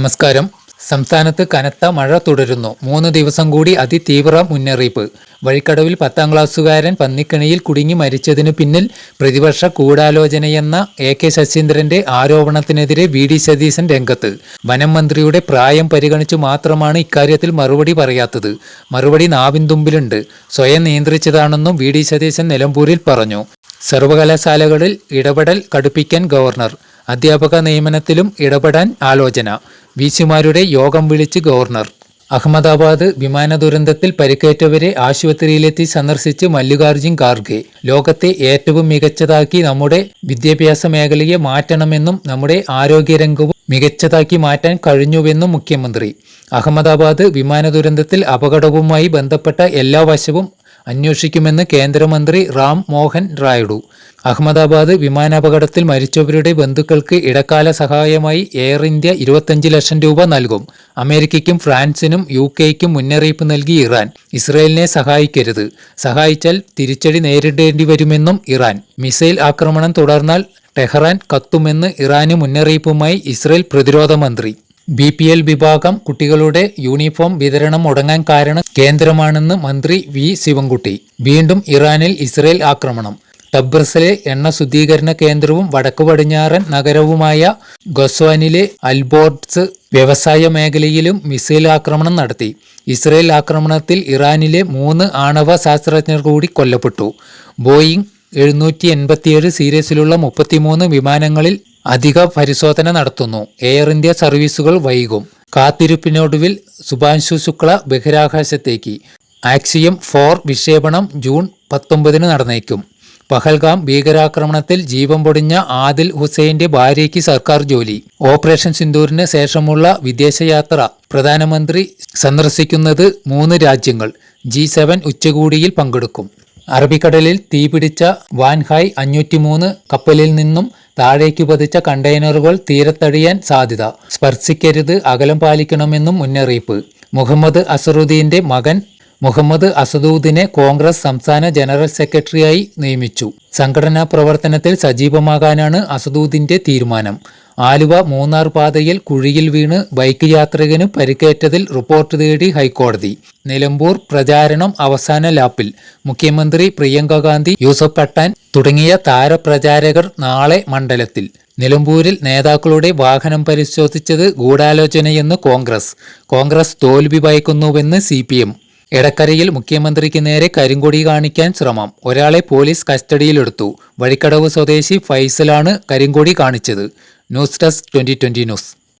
നമസ്കാരം. സംസ്ഥാനത്ത് കനത്ത മഴ തുടരുന്നു. മൂന്ന് ദിവസം കൂടി അതിതീവ്ര മുന്നറിയിപ്പ്. വഴിക്കടവിൽ പത്താം ക്ലാസ്സുകാരൻ പന്നിക്കണിയിൽ കുടുങ്ങി മരിച്ചതിന് പിന്നിൽ പ്രതിപക്ഷ ഗൂഢാലോചനയെന്ന എ കെ ശശീന്ദ്രന്റെ ആരോപണത്തിനെതിരെ വി ഡി സതീശൻ രംഗത്ത്. വനം മന്ത്രിയുടെ പ്രായം പരിഗണിച്ചു മാത്രമാണ് ഇക്കാര്യത്തിൽ മറുപടി പറയാത്തത്. മറുപടി നാവിൻതുമ്പിലുണ്ട്. സ്വയം നിയന്ത്രിച്ചതാണെന്നും വി ഡി സതീശൻ നിലമ്പൂരിൽ പറഞ്ഞു. സർവകലാശാലകളിൽ ഇടപെടൽ കടുപ്പിക്കാൻ ഗവർണർ. അധ്യാപക നിയമനത്തിലും ഇടപെടാൻ ആലോചന. വിസിമാരുടെ യോഗം വിളിച്ച് ഗവർണർ. അഹമ്മദാബാദ് വിമാന ദുരന്തത്തിൽ പരിക്കേറ്റവരെ ആശുപത്രിയിലെത്തി സന്ദർശിച്ച് മല്ലികാർജുൻ ഖാർഗെ. ലോകത്തെ ഏറ്റവും മികച്ചതാക്കി നമ്മുടെ വിദ്യാഭ്യാസ മേഖലയെ മാറ്റണമെന്നും നമ്മുടെ ആരോഗ്യരംഗവും മികച്ചതാക്കി മാറ്റാൻ കഴിഞ്ഞുവെന്നും മുഖ്യമന്ത്രി. അഹമ്മദാബാദ് വിമാന ദുരന്തത്തിൽ അപകടവുമായി ബന്ധപ്പെട്ട എല്ലാ വശവും അന്വേഷിക്കുമെന്ന് കേന്ദ്രമന്ത്രി റാം മോഹൻ റായിഡു അഹമ്മദാബാദ് വിമാനാപകടത്തിൽ മരിച്ചവരുടെ ബന്ധുക്കൾക്ക് ഇടക്കാല സഹായമായി എയർ ഇന്ത്യ ഇരുപത്തഞ്ച് ലക്ഷം രൂപ നൽകും. അമേരിക്കയ്ക്കും ഫ്രാൻസിനും യു കെയ്ക്കും മുന്നറിയിപ്പ് നൽകി ഇറാൻ. ഇസ്രയേലിനെ സഹായിക്കരുത്. സഹായിച്ചാൽ തിരിച്ചടി നേരിടേണ്ടി വരുമെന്നും ഇറാൻ. മിസൈൽ ആക്രമണം തുടർന്നാൽ ടെഹ്റാൻ കത്തുമെന്ന് ഇറാന് മുന്നറിയിപ്പുമായി ഇസ്രയേൽ പ്രതിരോധ മന്ത്രി. ബി പി എൽ വിഭാഗം കുട്ടികളുടെ യൂണിഫോം വിതരണം മുടങ്ങാൻ കാരണം കേന്ദ്രമാണെന്ന് മന്ത്രി വി ശിവൻകുട്ടി. വീണ്ടും ഇറാനിൽ ഇസ്രയേൽ ആക്രമണം. ടബ്രസിലെ എണ്ണ ശുദ്ധീകരണ കേന്ദ്രവും വടക്കു പടിഞ്ഞാറൻ നഗരവുമായ ഗൊസ്വാനിലെ അൽബോർട്സ് വ്യവസായ മേഖലയിലും മിസൈൽ ആക്രമണം നടത്തി. ഇസ്രയേൽ ആക്രമണത്തിൽ ഇറാനിലെ മൂന്ന് ആണവ ശാസ്ത്രജ്ഞർ കൂടി കൊല്ലപ്പെട്ടു. ബോയിങ് എഴുന്നൂറ്റി എൺപത്തിയേഴ് സീരീസിലുള്ള മുപ്പത്തിമൂന്ന് വിമാനങ്ങളിൽ അധിക പരിശോധന നടത്തുന്നു. എയർ ഇന്ത്യ സർവീസുകൾ വൈകും. കാത്തിരിപ്പിനൊടുവിൽ സുഭാൻശു ശുക്ല ബഹിരാകാശത്തേക്ക്. ആക്സിയം ഫോർ വിക്ഷേപണം ജൂൺ പത്തൊമ്പതിന് നടന്നേക്കും. പഹൽഗാം ഭീകരാക്രമണത്തിൽ ജീവൻ പൊടിഞ്ഞ ആദിൽ ഹുസൈന്റെ ഭാര്യയ്ക്ക് സർക്കാർ ജോലി. ഓപ്പറേഷൻ സിന്ദൂരിന് ശേഷമുള്ള വിദേശയാത്ര പ്രധാനമന്ത്രി സന്ദർശിക്കുന്നത് മൂന്ന് രാജ്യങ്ങൾ ജി സെവൻ ഉച്ചകോടിയിൽ പങ്കെടുക്കും. അറബിക്കടലിൽ തീപിടിച്ച വാൻഹായ് അഞ്ഞൂറ്റിമൂന്ന് കപ്പലിൽ നിന്നും താഴേക്ക് പതിച്ച കണ്ടെയ്നറുകൾ തീരത്തടിയാൻ സാധ്യത. സ്പർശിക്കരുത് അകലം പാലിക്കണമെന്നും മുന്നറിയിപ്പ്. മുഹമ്മദ് അസറുദ്ദീന്റെ മകൻ മുഹമ്മദ് അസദൂദിനെ കോൺഗ്രസ് സംസ്ഥാന ജനറൽ സെക്രട്ടറിയായി നിയമിച്ചു. സംഘടനാ പ്രവർത്തനത്തിൽ സജീവമാകാനാണ് അസദൂദിന്റെ തീരുമാനം. ആലുവ മൂന്നാർ പാതയിൽ കുഴിയിൽ വീണ് ബൈക്ക് യാത്രികന് പരിക്കേറ്റതിൽ റിപ്പോർട്ട് തേടി ഹൈക്കോടതി. നിലമ്പൂർ പ്രചാരണം അവസാന ലാപ്പിൽ മുഖ്യമന്ത്രി പ്രിയങ്ക ഗാന്ധി യൂസഫ് പട്ടാൻ തുടങ്ങിയ താരപ്രചാരകർ നാളെ മണ്ഡലത്തിൽ. നിലമ്പൂരിൽ നേതാക്കളുടെ വാഹനം പരിശോധിച്ചത് ഗൂഢാലോചനയെന്ന് കോൺഗ്രസ്. കോൺഗ്രസ് തോൽവി ഭയക്കുന്നുവെന്ന് സി എടക്കരയിൽ മുഖ്യമന്ത്രിക്ക് നേരെ കരിങ്കൊടി കാണിക്കാൻ ശ്രമം. ഒരാളെ പോലീസ് കസ്റ്റഡിയിലെടുത്തു. വഴിക്കടവ് സ്വദേശി ഫൈസലാണ് കരിങ്കൊടി കാണിച്ചത്. News desk twenty news.